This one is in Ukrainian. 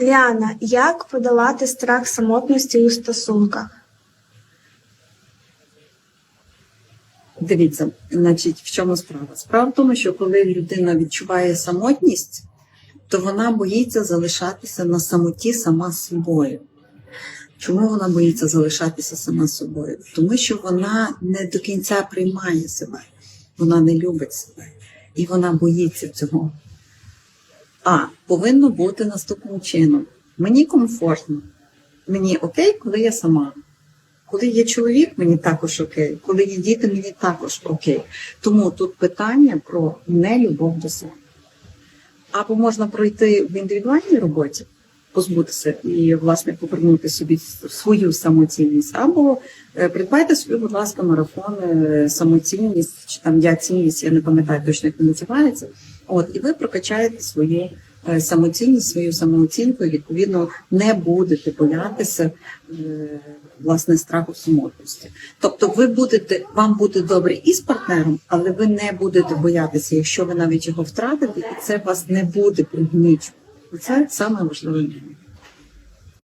Ліана, як подолати страх самотності у стосунках? Дивіться, значить, в чому справа? Справа в тому, що коли людина відчуває самотність, то вона боїться залишатися на самоті сама собою. Чому вона боїться залишатися сама собою? Тому що вона не до кінця приймає себе, вона не любить себе і вона боїться цього. А повинно бути наступним чином: мені комфортно, мені окей, коли я сама. Коли є чоловік, мені також окей. Коли є діти, мені також окей. Тому тут питання про нелюбов до себе. Або можна пройти в індивідуальній роботі, позбутися і, власне, повернути собі свою самоцінність, або е, придбайте собі, будь ласка, марафон е, самоцінність, чи там я цінність, я не пам'ятаю точно, як він називається. От, і ви прокачаєте свою е, самоцінність, свою самооцінку, і відповідно не будете боятися власне страху самотності. Тобто, ви будете вам буде добре і з партнером, але ви не будете боятися, якщо ви навіть його втратите, і це вас не буде пригнічувати. Це саме важливе.